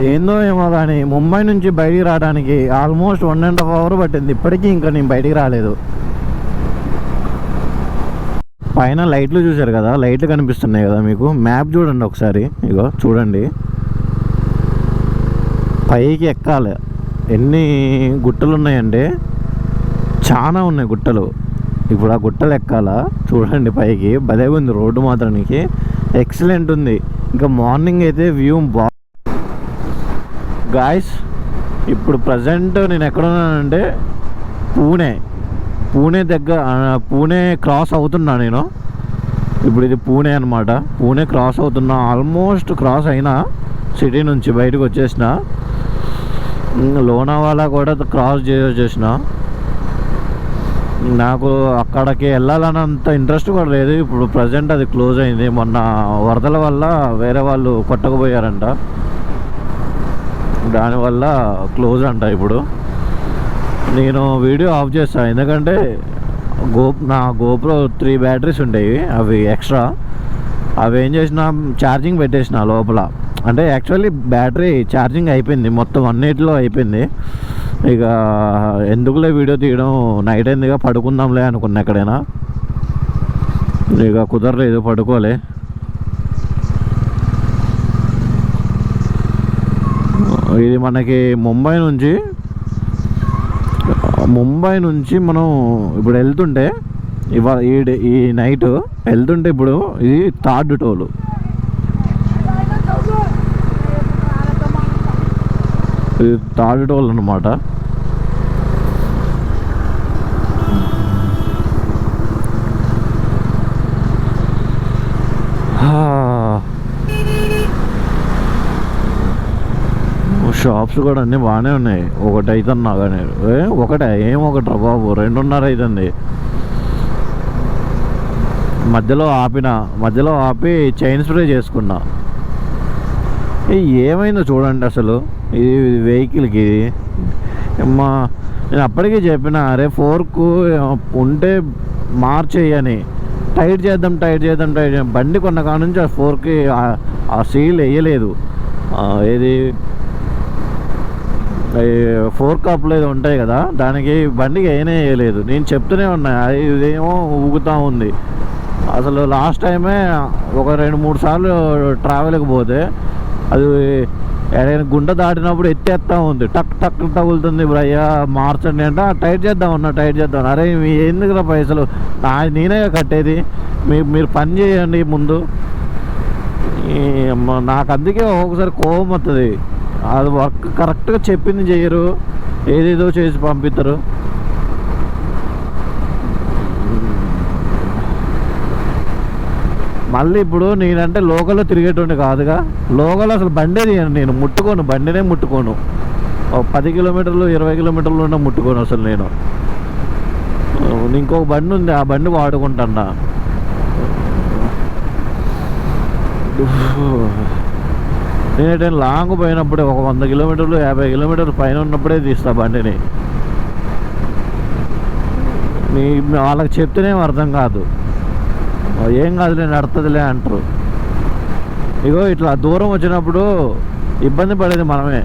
ఏందో ఏమో కానీ ముంబై నుంచి బయటికి రావడానికి almost one and half hour పట్టింది. ఇప్పటికీ ఇంకా నేను బయటికి రాలేదు. పైన లైట్లు చూశారు కదా లైట్లు కనిపిస్తున్నాయి కదా మీకు. మ్యాప్ చూడండి ఒకసారి. ఇగో చూడండి. పైకి ఎక్కాలి. ఎన్ని గుట్టలు ఉన్నాయంటే చాలా ఉన్నాయి గుట్టలు. ఇప్పుడు ఆ గుట్టలు ఎక్కాలా? చూడండి పైకి. భలే ఉంది రోడ్డు మాత్రానికి. ఎక్సలెంట్ ఉంది. ఇంకా మార్నింగ్ అయితే వ్యూ బా గాయస్ ఇప్పుడు ప్రజెంట్ నేను ఎక్కడున్నానంటే పూణే పూణే దగ్గర పూణే క్రాస్ అవుతున్నా నేను. ఇప్పుడు ఇది పూణే అనమాట పూణే క్రాస్ అవుతున్నా. ఆల్మోస్ట్ క్రాస్ అయినా సిటీ నుంచి బయటకు వచ్చేసిన. లోనావాలా కూడా క్రాస్ చేసేసిన నాకు అక్కడికి వెళ్ళాలన్నంత ఇంట్రెస్ట్ కూడా లేదు. ఇప్పుడు ప్రజెంట్ అది క్లోజ్ అయింది. మొన్న వరదల వల్ల వేరే వాళ్ళు కొట్టకపోయారంట. దానివల్ల క్లోజ్ అంట ఇప్పుడు. నేను వీడియో ఆఫ్ చేస్తాను ఎందుకంటే గో నా గోప్రో త్రీ బ్యాటరీస్ ఉండేవి అవి ఎక్స్ట్రా. అవి ఏం చేసిన ఛార్జింగ్ పెట్టేసిన లోపల. అంటే యాక్చువల్లీ బ్యాటరీ ఛార్జింగ్ అయిపోయింది మొత్తం అన్నిటిలో అయిపోయింది. ఇక ఎందుకులే వీడియో తీయడం నైట్ అయిందిగా పడుకుందాంలే అనుకున్నా ఎక్కడైనా. ఇక కుదరలేదు పడుకోలే. ఇది మనకి ముంబై నుంచి ముంబై నుంచి మనం ఇప్పుడు వెళ్తుంటే ఇవాళ ఈ డే- ఈ నైట్ వెళ్తుంటే ఇప్పుడు ఇది థర్డ్ టోలు. ఇది థర్డ్ టోల్ అనమాట షాప్స్ కూడా అన్నీ బాగానే ఉన్నాయి. ఒకటి అవుతున్నా కానీ ఏ ఒకటే ఏం ఒకటి బాబు? రెండున్నర అవుతుంది మధ్యలో ఆపిన మధ్యలో ఆపి చైన్ స్ప్రే చేసుకున్నా. ఏ, ఏమైందో చూడండి అసలు. ఇది వెహికల్కి. అమ్మా నేను అప్పటికే చెప్పిన అరే ఫోర్కు ఉంటే మార్చేయని. టైట్ చేద్దాం టైట్ చేద్దాం టైట్ చేద్దాం. బండి కొన్న కాడ నుంచి ఆ ఫోర్కి ఆ- సీల్ వేయలేదు. ఏది? ఫోర్ కప్లు ఏదో ఉంటాయి కదా దానికి బండికి అయినా వేయలేదు. నేను చెప్తూనే ఉన్నా అది ఇదేమో ఊగుతూ ఉంది. అసలు లాస్ట్ టైమే ఒక రెండు మూడు సార్లు ట్రావెల్కి పోతే అది ఏదైనా గుంట దాటినప్పుడు ఎత్తేస్తా ఉంది. టక్ టక్ తగులుతుంది ఇప్పుడు అయ్యా మార్చండి అంటే టైట్ చేద్దాం అన్న టైట్ చేద్దాం. అరే మీ ఎందుకురా పైసలు? నా నేనే కట్టేది. మీ మీరు పని చేయండి ముందు. నాకు అందుకే ఒక్కొక్కసారి కోపం వస్తుంది అది వర్క్ కరెక్ట్గా చెప్పింది చేయరు. ఏదేదో చేసి పంపిస్తారు మళ్ళీ ఇప్పుడు నేనంటే లోకల్లో తిరిగేటువంటి కాదుగా. లోకల్ అసలు బండే తీయను నేను ముట్టుకోను బండినే ముట్టుకోను. ఓ పది కిలోమీటర్లు ఇరవై కిలోమీటర్లు ఉన్న ముట్టుకోను అసలు నేను. ఇంకొక బండి ఉంది ఆ బండి వాడుకుంటాను నేనైతే లాంగ్ పోయినప్పుడే ఒక వంద కిలోమీటర్లు యాభై కిలోమీటర్లు పైన ఉన్నప్పుడే తీస్తా బండిని. నీ వాళ్ళకి చెప్తేనేం అర్థం కాదు. ఏం కాదులే నడుతుందిలే అంటారు. ఇగో ఇట్లా దూరం వచ్చినప్పుడు ఇబ్బంది పడేది మనమే.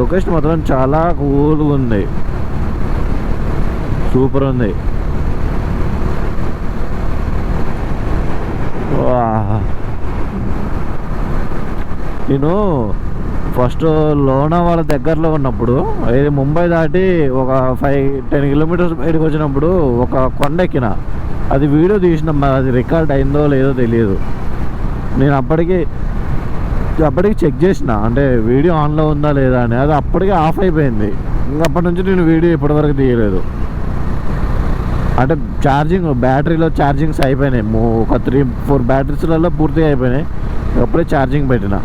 లొకేషన్ మాత్రం చాలా కూల్గా ఉంది. సూపర్ ఉంది. నేను ఫస్ట్ లోనావాల దగ్గరలో ఉన్నప్పుడు ఇది ముంబై దాటి ఒక ఫైవ్ టెన్ కిలోమీటర్స్ బయటకు వచ్చినప్పుడు ఒక కొండ ఎక్కిన. అది వీడియో తీసిన అది రికార్డ్ అయిందో లేదో తెలియదు. నేను అప్పటికి అప్పటికి చెక్ చేసిన అంటే వీడియో ఆన్లో ఉందా లేదా అని. అది అప్పటికే ఆఫ్ అయిపోయింది. అప్పటి నుంచి నేను వీడియో ఇప్పటివరకు తీయలేదు. అంటే ఛార్జింగ్ బ్యాటరీలో ఛార్జింగ్స్ అయిపోయినాయి. ఒక త్రీ ఫోర్ బ్యాటరీస్లలో పూర్తిగా అయిపోయినాయి. అప్పుడే ఛార్జింగ్ పెట్టిన.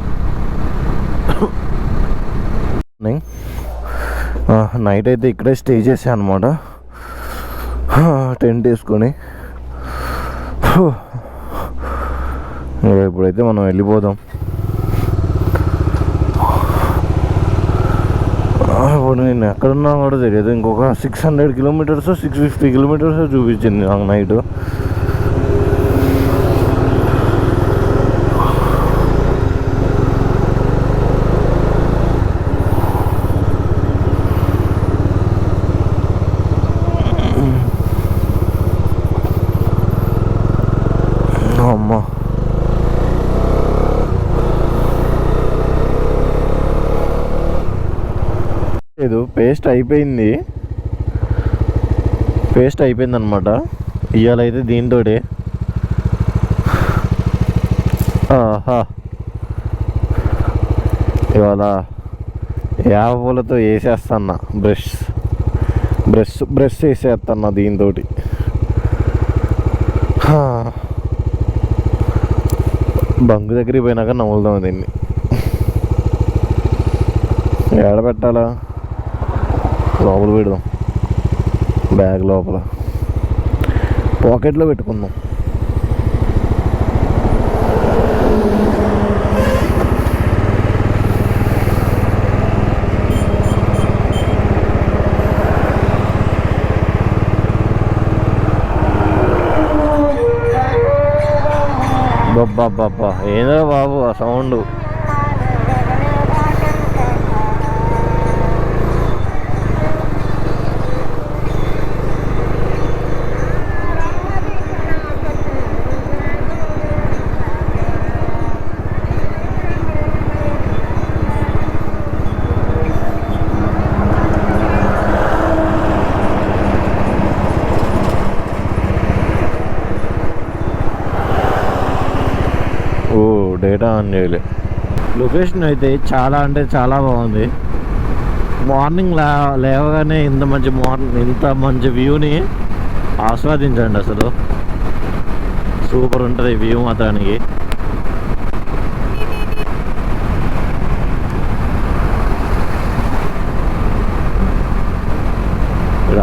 నైట్ అయితే ఇక్కడే స్టే చేశాను అనమాట టెంట్ వేసుకొని. ఇప్పుడైతే మనం వెళ్ళిపోదాం ఇప్పుడు నేను ఎక్కడున్నా కూడా తెలియదు. ఇంకొక six hundred kilometres six fifty kilometres చూపించింది నాకు నైట్ అమ్మా లేదు పేస్ట్ అయిపోయింది. పేస్ట్ అయిపోయింది అనమాట ఇవాళైతే దీంతో ఆహా. ఇవాళ యాభలతో వేసేస్తాన్న బ్రష్. బ్రష్ బ్రష్ వేసేస్తాన్న దీంతో బంకు దగ్గరికి పోయినాక నవ్వులుదాం దీన్ని. ఎడ పెట్టాలా? లోపల పెడదాం. బ్యాగ్ లోపల. పాకెట్లో పెట్టుకుందాం. బాబ్బా ఏదో బాబు ఆ సౌండ్? డేటా ఆన్ చేయలే. లొకేషన్ అయితే చాలా అంటే చాలా బాగుంది. మార్నింగ్ లే లేవగానే ఇంత మంచి మార్నింగ్ ఇంత మంచి వ్యూని ఆస్వాదించండి అసలు. సూపర్ ఉంటుంది వ్యూ మాత్రానికి.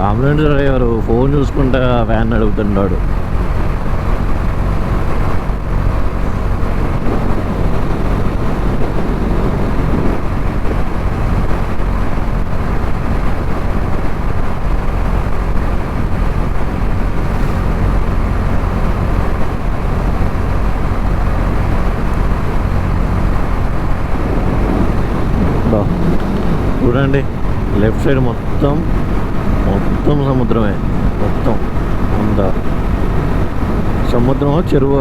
అంబులెన్స్ డ్రైవర్ ఫోన్ చూసుకుంటా వ్యాన్ అడుగుతున్నాడు బా. చూడండి. లెఫ్ట్ సైడ్ మొత్తం మొత్తం సముద్రమే. మొత్తం అంతా సముద్రం చెరువు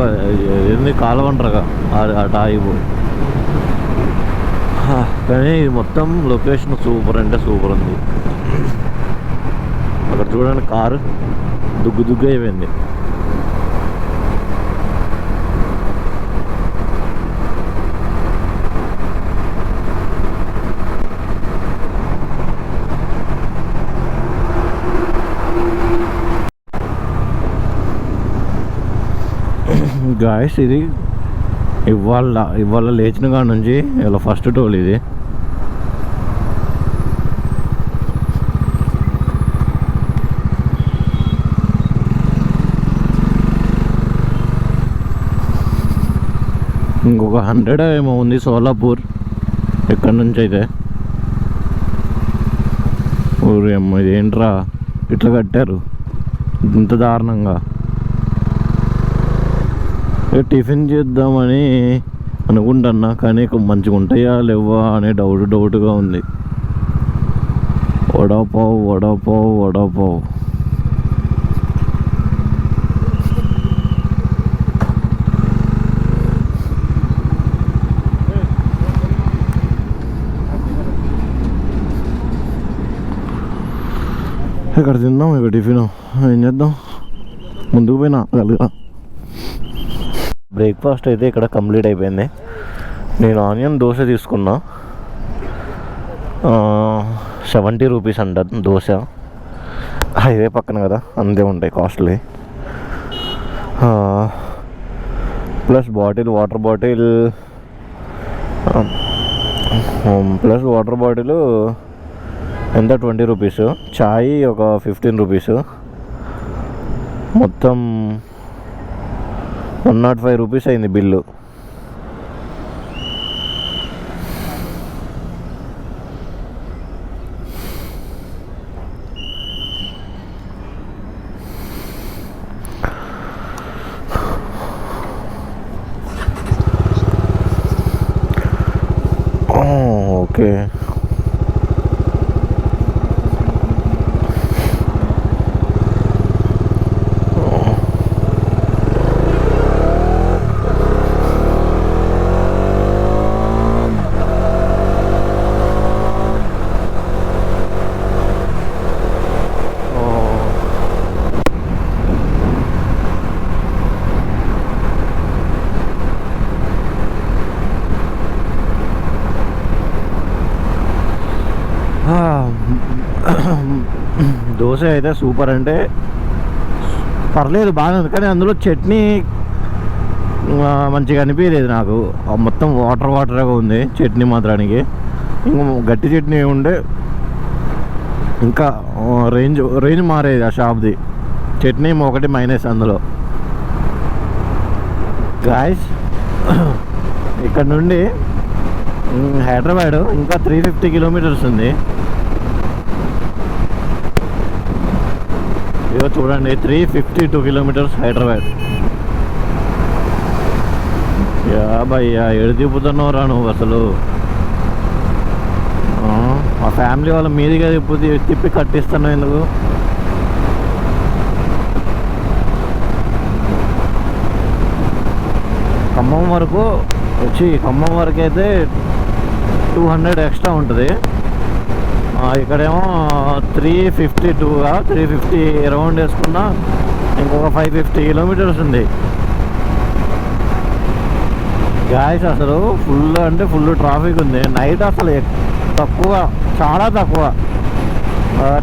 ఏంది కాలువ అంటారుగా ఆ- అటు కానీ ఇది మొత్తం లొకేషన్ సూపర్ అంటే సూపర్ ఉంది. అక్కడ చూడండి కారు దుగ్గు దుగ్గు అయిపోయింది. గాయస్ ఇది ఇవాళ ఇవాళ లేచిన కాడ నుంచి ఇలా ఫస్ట్ టోల్ ఇది. ఇంకొక హండ్రెడ్ ఏమో ఉంది సోలాపూర్. ఇక్కడ నుంచి అయితే? ఊరేమో ఇది ఇదేంట్రా? ఇట్లా కట్టారు. ఇంత దారుణంగా. టిఫిన్ చేద్దామని అనుకుంటున్నా కానీ మంచిగా ఉంటాయా లేవా అనే డౌట్ డౌట్గా ఉంది. వడపావు వడపావు వడపావు ఇక్కడ తిందాం ఇక టిఫిన్? ఏం చేద్దాం? ముందుకు పోయినా కలుగా బ్రేక్ఫాస్ట్ అయితే ఇక్కడ కంప్లీట్ అయిపోయింది. నేను ఆనియన్ దోశ తీసుకున్నా. సెవెంటీ రూపీస్ అంట దోశ. హైవే పక్కన కదా అంతే ఉంటాయి costly. Plus bottle water bottle plus water bottle ఎంత? Twenty rupees. చాయ్ ఒక ఫిఫ్టీన్ రూపీస్. మొత్తం వన్ నాట్ ఫైవ్ రూపీస్ అయింది బిల్లు. ఓకే. దోశ అయితే సూపర్ అంటే పర్లేదు బాగానే ఉంది. కానీ అందులో చట్నీ మంచిగా అనిపించలేదు నాకు. మొత్తం వాటర్ వాటర్గా ఉంది చట్నీ మాత్రానికి. ఇంకా గట్టి చట్నీ ఉండే ఇంకా రేంజ్ రేంజ్ మారేది ఆ షాప్ది. చట్నీ ఒకటి మైనస్ అందులో. గాయస్ ఇక్కడ నుండి హైదరాబాదు హైదరాబాద్ ఇంకా త్రీ ఫిఫ్టీ కిలోమీటర్స్ ఉంది. ఇదో చూడండి three fifty two kilometres Hyderabad. Yeah భయ్యా ఎడు తిప్పుతున్నావురా నువ్వు అసలు. మా ఫ్యామిలీ వాళ్ళ మీదిగా తిప్పు తిప్పి కట్టిస్తున్నావు ఎందుకు? ఖమ్మం వరకు వచ్చి ఖమ్మం వరకు అయితే టూ హండ్రెడ్ ఎక్స్ట్రా ఉంటుంది. ఇక్కడేమో త్రీ ఫిఫ్టీ టూగా త్రీ ఫిఫ్టీ అరౌండ్ వేసుకున్నా ఇంకొక ఫైవ్ ఫిఫ్టీ కిలోమీటర్స్ ఉంది. గాయస్ అసలు ఫుల్ అంటే ఫుల్ ట్రాఫిక్ ఉంది. నైట్ అసలు తక్కువ చాలా తక్కువ.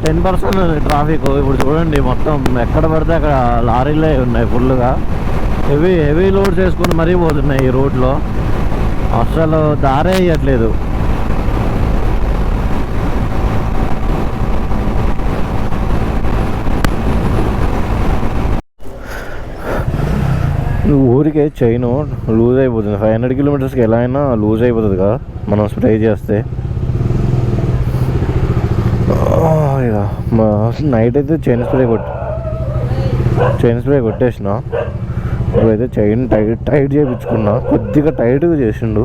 టెన్ పర్సెంట్ ట్రాఫిక్ ఇప్పుడు చూడండి మొత్తం ఎక్కడ పడితే అక్కడ లారీలే ఉన్నాయి ఫుల్గా. హెవీ హెవీ లోడ్స్ వేసుకుని మరీ పోతున్నాయి ఈ రోడ్లో అసలు దారే వేయట్లేదు ఊరికే చైన్ లూజ్ అయిపోతుంది. ఫైవ్ హండ్రెడ్ కిలోమీటర్స్కి ఎలా అయినా లూజ్ అయిపోతుంది కదా మనం స్ప్రే చేస్తే. ఇక మా నైట్ అయితే చైన్ స్ప్రే కొట్టి చైన్ స్ప్రే కొట్టేసిన. ఇప్పుడైతే చైన్ టైట్ టైట్ చేయించుకున్నా కొద్దిగా టైట్గా చేసిండు.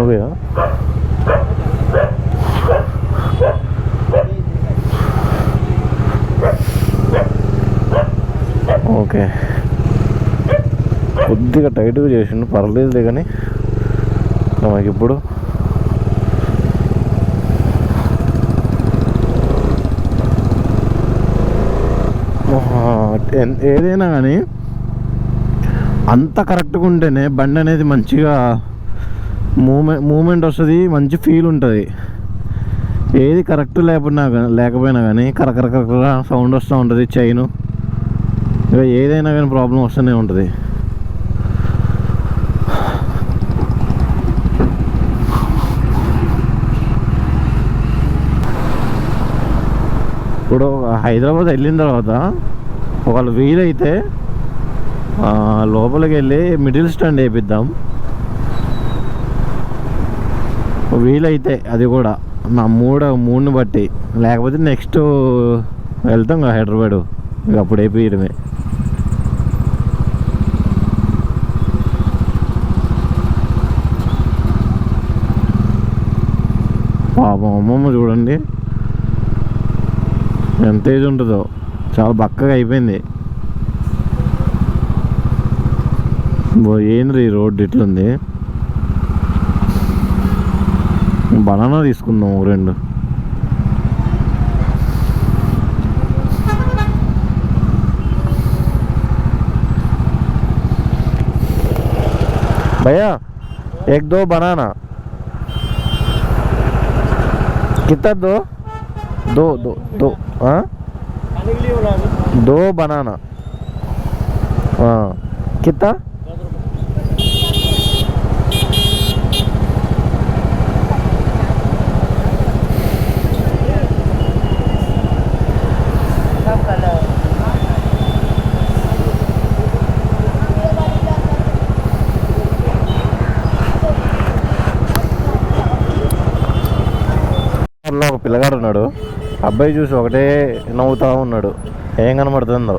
ఓకే. ఓకే. కొద్దిగా టైట్గా చేసిండు పర్లేదులే కానీ మనకి ఇప్పుడు ఏదైనా కానీ అంత కరెక్ట్గా ఉంటేనే బండి అనేది మంచిగా మూమెంట్ మూమెంట్ వస్తుంది మంచి ఫీల్ ఉంటుంది. ఏది కరెక్ట్ లేకపోయినా కానీ లేకపోయినా కానీ కరకరకర సౌండ్ వస్తూ ఉంటుంది చైను. ఇక ఏదైనా కానీ ప్రాబ్లం వస్తూనే ఉంటుంది ఇప్పుడు హైదరాబాద్ వెళ్ళిన తర్వాత ఒకవేళ వీలైతే లోపలికి వెళ్ళి మిడిల్ స్టాండ్ వేయిద్దాం వీలైతే అది కూడా నా మూడ మూడుని బట్టి. లేకపోతే నెక్స్ట్ వెళ్తాం కదా హైదరాబాద్. ఇక అప్పుడు వేపియడమే. పాపం అమ్మమ్మ చూడండి. ఎంత ఏజ్ ఉంటుందో చాలా బక్కగా అయిపోయింది బో ఏంది ఈ రోడ్డు ఇట్లుంది బనానా తీసుకుందాం ఒక రెండు भैया एक दो बनाना कितना दो दो दो दो हाँ दो बनाना हाँ कितना లో ఒక పిల్లగాడు ఉన్నాడు అబ్బాయి చూసి ఒకటే నవ్వుతా ఉన్నాడు. ఏం కనబడుతుందో.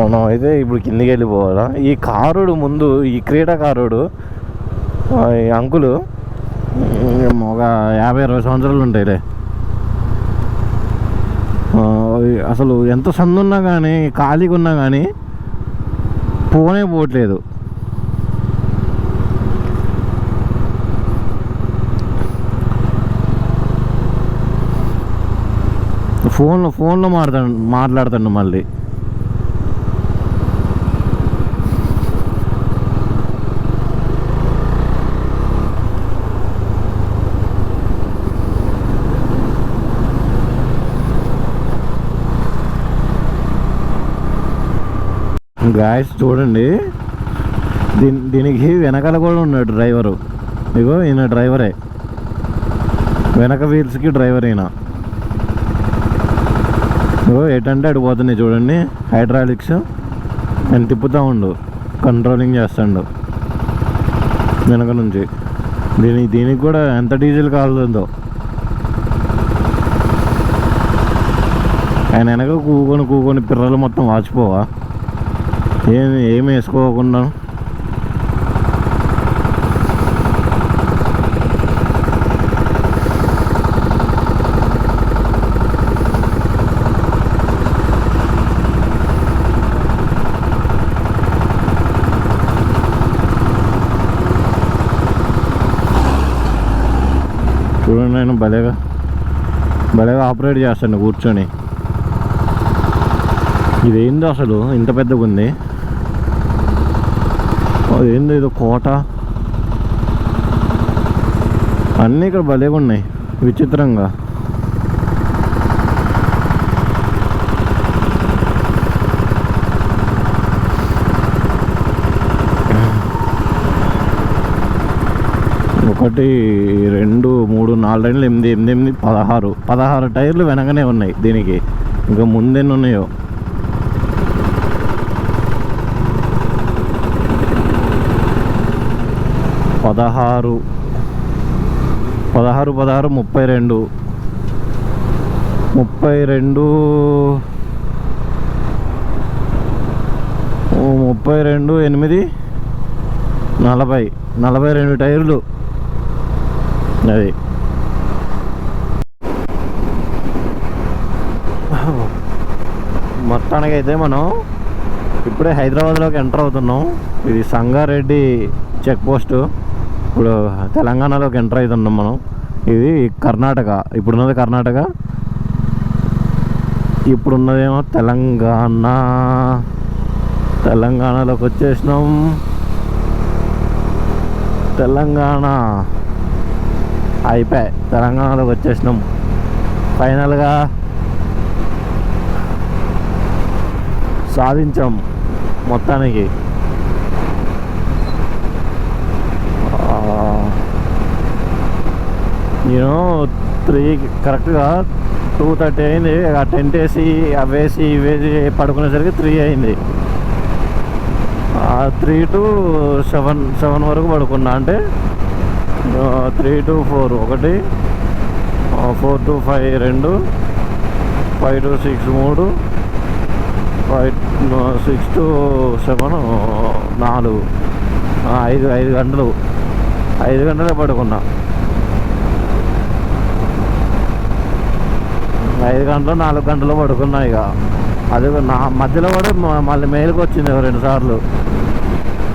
మనం అయితే ఇప్పుడు కిందికి వెళ్ళిపోవాలా? ఈ కారుడు ముందు ఈ క్రీడాకారుడు ఈ అంకులు ఒక యాభై అరవై సంవత్సరాలు ఉంటాయిలే. అసలు ఎంత సందు ఉన్నా కానీ ఖాళీగా ఉన్నా కానీ పోనే పోవట్లేదు. ఫోన్లో ఫోన్లో మాట్లాడు మాట్లాడుతాడు మళ్ళీ. గాయస్ చూడండి. దీని దీనికి వెనకాల కూడా ఉన్నాడు డ్రైవరు. ఇగో ఈయన డ్రైవరే. వెనక వీల్స్కి డ్రైవర్ ఈయన ఇగో ఎటంటే అటు పోతున్నాయి చూడండి. హైడ్రాలిక్స్ నేను తిప్పుతూ ఉండు. కంట్రోలింగ్ చేస్తాడు. వెనక నుంచి. దీని దీనికి కూడా ఎంత డీజిల్ కాలుతుందో ఆయన వెనక కూకొని కూకొని పిర్రలు మొత్తం వాచిపోవా. ఏమి ఏమి వేసుకోకుండా నేను భలేగా భలేగా ఆపరేట్ చేస్తాను కూర్చొని. ఇదేందో అసలు? ఇంత పెద్దగా ఉంది ఓ, ఇదో ఇది కోట. అన్నీ ఇక్కడ భలేగా ఉన్నాయి విచిత్రంగా. ఒకటి రెండు మూడు నాలుగు టైర్లు ఎనిమిది ఎనిమిది ఎనిమిది పదహారు. పదహారు టైర్లు వెనకనే ఉన్నాయి దీనికి. ఇంకా ముందెన్ని ఉన్నాయో? పదహారు. పదహారు పదహారు ముప్పై రెండు. ముప్పై రెండు. ముప్పై రెండు ఎనిమిది నలభై. నలభై రెండు టైర్లు. అది మొత్తానికి అయితే మనం ఇప్పుడే హైదరాబాద్లోకి ఎంటర్ అవుతున్నాం. ఇది సంగారెడ్డి చెక్ పోస్ట్. ఇప్పుడు తెలంగాణలోకి ఎంటర్ అవుతున్నాం మనం. ఇది కర్ణాటక. ఇప్పుడున్నది కర్ణాటక. ఇప్పుడున్నదేమో తెలంగాణ. తెలంగాణలోకి వచ్చేసినాం. తెలంగాణ. అయిపోయాయి. తెలంగాణలోకి వచ్చేసినాం. ఫైనల్గా సాధించాం మొత్తానికి. నేను త్రీ కరెక్ట్గా టూ థర్టీ అయింది. ఆ టెంట్ వేసి అవేసి ఇవేసి పడుకునేసరికి త్రీ అయింది. త్రీ టు సెవెన్ సెవెన్ వరకు పడుకున్నా. అంటే త్రీ టు ఫోర్ ఒకటి ఫోర్ టు ఫైవ్ రెండు ఫైవ్ టు సిక్స్ మూడు ఫైవ్ సిక్స్ టు సెవెన్ నాలుగు ఐదు ఐదు గంటలు ఐదు గంటలే పడుకున్నా. ఐదు గంటలు నాలుగు గంటలు పడుకున్నా ఇక. అది నా మధ్యలో కూడా మళ్ళీ మేలుకు వచ్చింది రెండు సార్లు.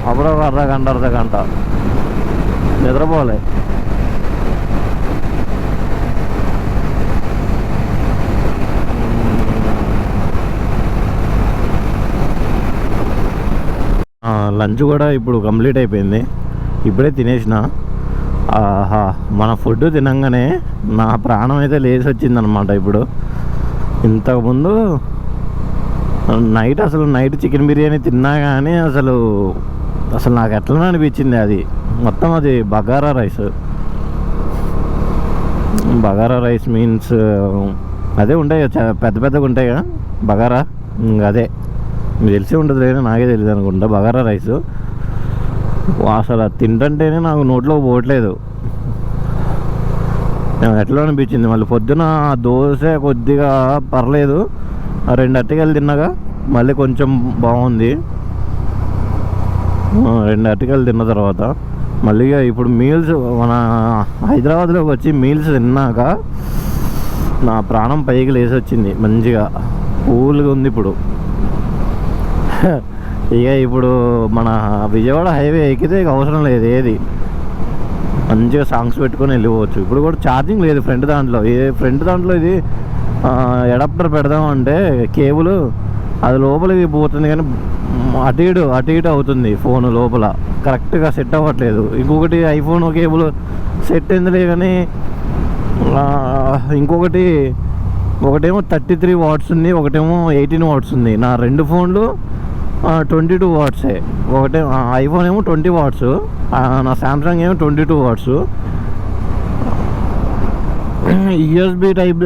అప్పుడు ఒక అర్ధ గంట అర్ధ గంట నిద్రపోలే లంచ్ కూడా ఇప్పుడు కంప్లీట్ అయిపోయింది. ఇప్పుడే తినేసిన. ఆహా మన ఫుడ్ తినంగానే నా ప్రాణం అయితే లేచి వచ్చిందనమాట ఇప్పుడు. ఇంతకుముందు నైట్ అసలు నైట్ చికెన్ బిర్యానీ తిన్నా కానీ అసలు అసలు నాకు ఎట్లా అనిపించింది అది. మొత్తం అది bagara rice. Bagara rice means అదే ఉంటాయి కదా, పెద్ద పెద్దగా ఉంటాయి కదా బగారా. ఇంక అదే. మీకు తెలిసే ఉంటుంది లేదా నాకే తెలియదు అనుకుంటా బగారా రైస్. అసలు తింటంటేనే తింటుంటేనే నాకు నోట్లో పోవట్లేదు. ఎట్లా అనిపించింది మళ్ళీ పొద్దున ఆ దోశ కొద్దిగా పర్లేదు. ఆ రెండు అట్టకెళ్ళి తిన్నాక మళ్ళీ కొంచెం బాగుంది. రెండు అరటికలు తిన్న తర్వాత మళ్ళీ ఇప్పుడు మీల్స్ మన హైదరాబాద్లోకి వచ్చి మీల్స్ తిన్నాక నా ప్రాణం పైకి లేచి వచ్చింది మంచిగా. కూల్గా ఉంది ఇప్పుడు. ఇక ఇప్పుడు మన విజయవాడ హైవే ఎక్కితే ఇక అవసరం లేదు ఏది. మంచిగా సాంగ్స్ పెట్టుకొని వెళ్ళిపోవచ్చు. ఇప్పుడు కూడా ఛార్జింగ్ లేదు ఫ్రంట్ దాంట్లో. ఏ ఫ్రంట్ దాంట్లో ఇది అడాప్టర్ పెడదామంటే కేబుల్ అది లోపలికి పోతుంది కానీ అటు ఇటు అటు ఇటు అవుతుంది ఫోన్ లోపల. కరెక్ట్గా సెట్ అవ్వట్లేదు. ఇంకొకటి ఐఫోన్ కేబుల్ సెట్ ఎందులే కానీ ఇంకొకటి ఒకటేమో థర్టీ త్రీ వాట్స్ ఉంది ఒకటేమో ఎయిటీన్ వాట్స్ ఉంది. నా రెండు ఫోన్లు ట్వంటీ టూ వాట్సే. ఒకటే ఐఫోన్ ఏమో ట్వంటీ వాట్స్ నా సామ్సంగ్ ఏమో twenty two watts. USB type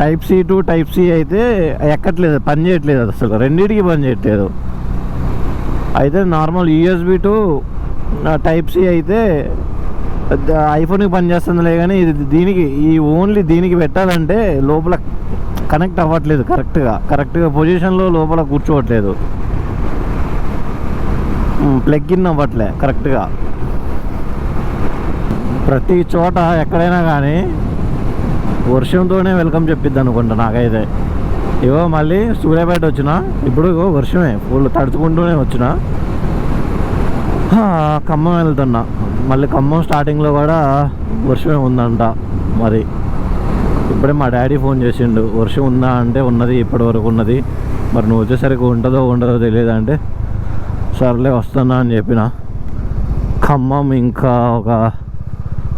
type C to type C అయితే ఎక్కట్లేదు పని చేయట్లేదు అసలు. రెండింటికి పని చేయట్లేదు. అయితే normal USB to type C అయితే ఐఫోన్కి పనిచేస్తుందిలే కానీ ఇది దీనికి ఈ ఓన్లీ దీనికి పెట్టాలంటే లోపల కనెక్ట్ అవ్వట్లేదు కరెక్ట్గా కరెక్ట్గా పొజిషన్లో లోపల కూర్చోవట్లేదు. ప్లగ్ ఇన్ అవ్వట్లే కరెక్ట్గా ప్రతి చోట ఎక్కడైనా కానీ వర్షంతోనే వెల్కమ్ చెప్పిద్ది అనుకుంటా నాకైతే. ఇగో మళ్ళీ సూర్యాపేట వచ్చిన. ఇప్పుడు వర్షమే ఫుల్ తడుచుకుంటూనే వచ్చిన. ఖమ్మం వెళ్తున్నా. మళ్ళీ ఖమ్మం స్టార్టింగ్లో కూడా వర్షమే ఉందంట మరి. ఇప్పుడే మా డాడీ ఫోన్ చేసిండు వర్షం ఉందా అంటే ఉన్నది ఇప్పటి వరకు ఉన్నది. మరి నువ్వు వచ్చేసరికి ఉంటుందో ఉండదో తెలియదు అంటే సర్లే వస్తున్నా అని చెప్పిన. ఖమ్మం ఇంకా ఒక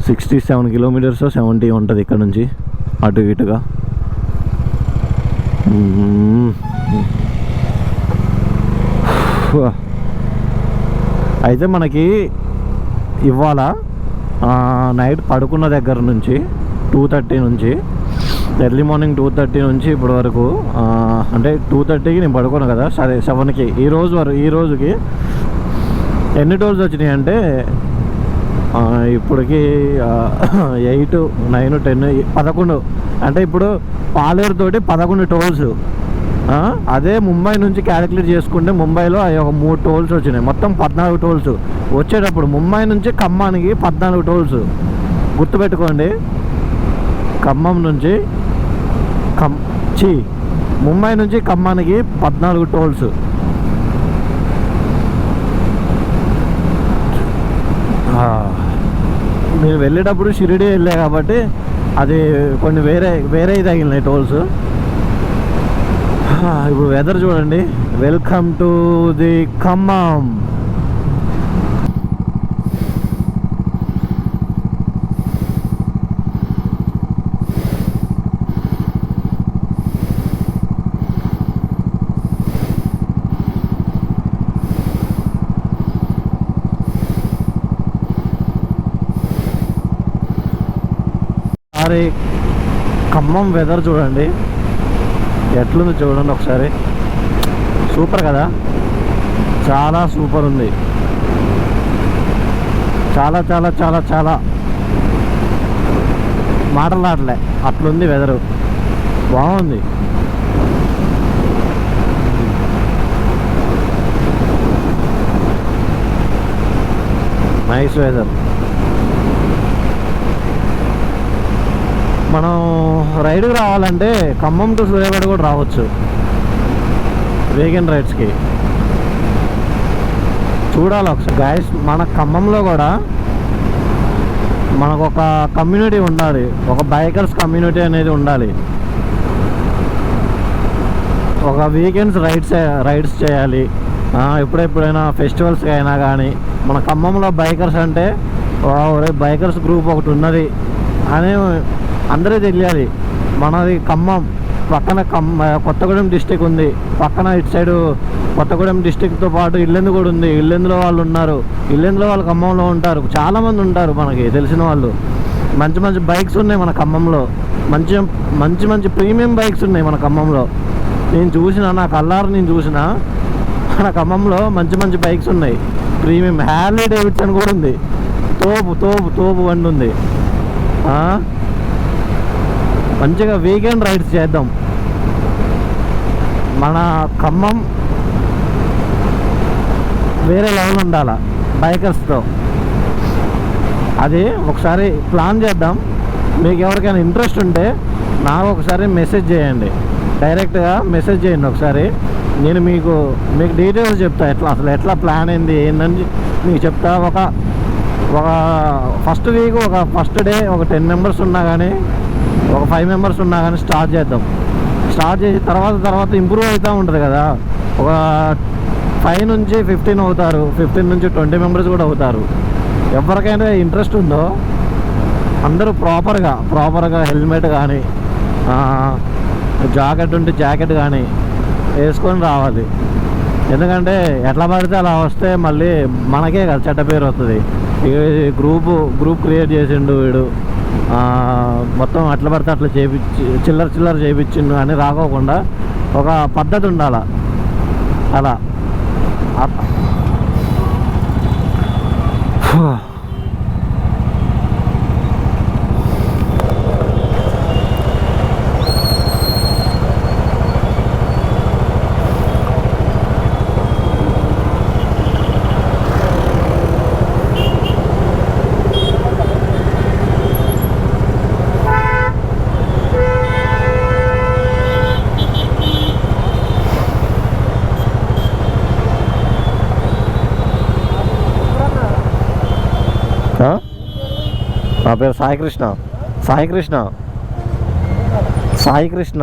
సిక్స్టీ సెవెన్ కిలోమీటర్స్ సెవెంటీ ఉంటుంది ఇక్కడ నుంచి అటు ఇటుగా. Hmm. అయితే మనకి ఇవాళ నైట్ పడుకున్న దగ్గర నుంచి టూ థర్టీ నుంచి ఎర్లీ మార్నింగ్ టూ థర్టీ నుంచి ఇప్పటి వరకు అంటే టూ థర్టీకి నేను పడుకోను కదా? సరే సెవెన్కి ఈ రోజు వరకు ఈ రోజుకి ఎన్ని టోల్స్ వచ్చినాయి అంటే ఇప్పటికి ఎయిట్ నైన్ టెన్ పదకొండు. అంటే ఇప్పుడు పాలేరుతోటి పదకొండు టోల్స్. అదే ముంబై నుంచి క్యాలిక్యులేట్ చేసుకుంటే ముంబైలో ఒక మూడు టోల్స్ వచ్చినాయి. మొత్తం పద్నాలుగు టోల్స్. వచ్చేటప్పుడు ముంబై నుంచి ఖమ్మానికి పద్నాలుగు టోల్స్. గుర్తుపెట్టుకోండి. ఖమ్మం నుంచి ఖమ్ చి ముంబై నుంచి ఖమ్మానికి పద్నాలుగు టోల్స్. మీరు వెళ్ళేటప్పుడు షిరిడి వెళ్ళా కాబట్టి అది కొన్ని వేరే వేరే తగిలినాయి టోల్స్. ఇప్పుడు వెదర్ చూడండి. Welcome to the Khammam. అరే ఖమ్మం వెదర్ చూడండి. ఎట్లుంది చూడండి ఒకసారి. సూపర్ కదా? చాలా సూపర్ ఉంది. చాలా చాలా చాలా చాలా. మాటలాడలే అట్లుంది వెదరు. బాగుంది. Nice weather. మనం రైడ్కి రావాలంటే ఖమ్మం టు సూర్యాపేట కూడా రావచ్చు. వేగన్ రైడ్స్కి చూడాలి ఒకసారి. గాయస్ మన ఖమ్మంలో కూడా మనకు ఒక కమ్యూనిటీ ఉండాలి. ఒక బైకర్స్ కమ్యూనిటీ అనేది ఉండాలి. ఒక వీకెండ్స్ రైడ్స్ రైడ్స్ చేయాలి. ఎప్పుడెప్పుడైనా ఫెస్టివల్స్కి అయినా కానీ మన ఖమ్మంలో బైకర్స్ అంటే ఒరే బైకర్స్ గ్రూప్ ఒకటి ఉన్నది. అని అందరూ తెలియాలి. మనది ఖమ్మం. పక్కన ఖమ్మ కొత్తగూడెం డిస్టిక్ ఉంది. పక్కన ఇటు సైడు కొత్తగూడెం డిస్టిక్తో పాటు ఇల్లెందు కూడా ఉంది. ఇల్లెందులో వాళ్ళు ఉన్నారు. ఇల్లెందులో వాళ్ళు ఖమ్మంలో ఉంటారు. చాలామంది ఉంటారు మనకి తెలిసిన వాళ్ళు. మంచి మంచి బైక్స్ ఉన్నాయి మన ఖమ్మంలో. మంచి మంచి మంచి ప్రీమియం బైక్స్ ఉన్నాయి మన ఖమ్మంలో. నేను చూసిన నా కల్లారు నేను చూసిన మన ఖమ్మంలో మంచి మంచి బైక్స్ ఉన్నాయి. ప్రీమియం హ్యాలీ డేవిడ్సన్ కూడా ఉంది. తోపు తోపు తోపు బండి ఉంది. మంచిగా వీకెండ్ రైడ్స్ చేద్దాం. మన ఖమ్మం వేరే లెవెల్ ఉండాలి బైకర్స్తో అది ఒకసారి ప్లాన్ చేద్దాం. మీకు ఎవరికైనా ఇంట్రెస్ట్ ఉంటే నాకు ఒకసారి మెసేజ్ చేయండి. డైరెక్ట్గా మెసేజ్ చేయండి ఒకసారి. నేను మీకు మీకు డీటెయిల్స్ చెప్తా ఎట్లా అసలు ఎట్లా ప్లాన్ అయింది ఏందని మీకు చెప్తా. ఒక ఒక ఫస్ట్ వీక్ ఒక ఫస్ట్ డే ఒక టెన్ మెంబర్స్ ఉన్నా కానీ ఒక ఫైవ్ మెంబర్స్ ఉన్నా కానీ స్టార్ట్ చేద్దాం. స్టార్ట్ చేసి తర్వాత తర్వాత ఇంప్రూవ్ అవుతూ ఉంటుంది కదా. ఒక ఫైవ్ నుంచి ఫిఫ్టీన్ అవుతారు. ఫిఫ్టీన్ నుంచి ట్వంటీ మెంబర్స్ కూడా అవుతారు. ఎవరికైనా ఇంట్రెస్ట్ ఉందో అందరూ ప్రాపర్గా ప్రాపర్గా హెల్మెట్ కానీ జాకెట్ ఉంటే జాకెట్ కానీ వేసుకొని రావాలి. ఎందుకంటే ఎట్లా పడితే అలా వస్తే మళ్ళీ మనకే కదా చెడ్డ పేరు వస్తుంది. గ్రూపు గ్రూప్ క్రియేట్ చేసిండు వీడు. మొత్తం అట్ల పడితే అట్లా చేపించి చిల్లర చిల్లర చేపించిండు అని రాకోకుండా ఒక పద్ధతి ఉండాల. అలా అ- ఆ? నా పేరు సాయికృష్ణ సాయికృష్ణ సాయికృష్ణ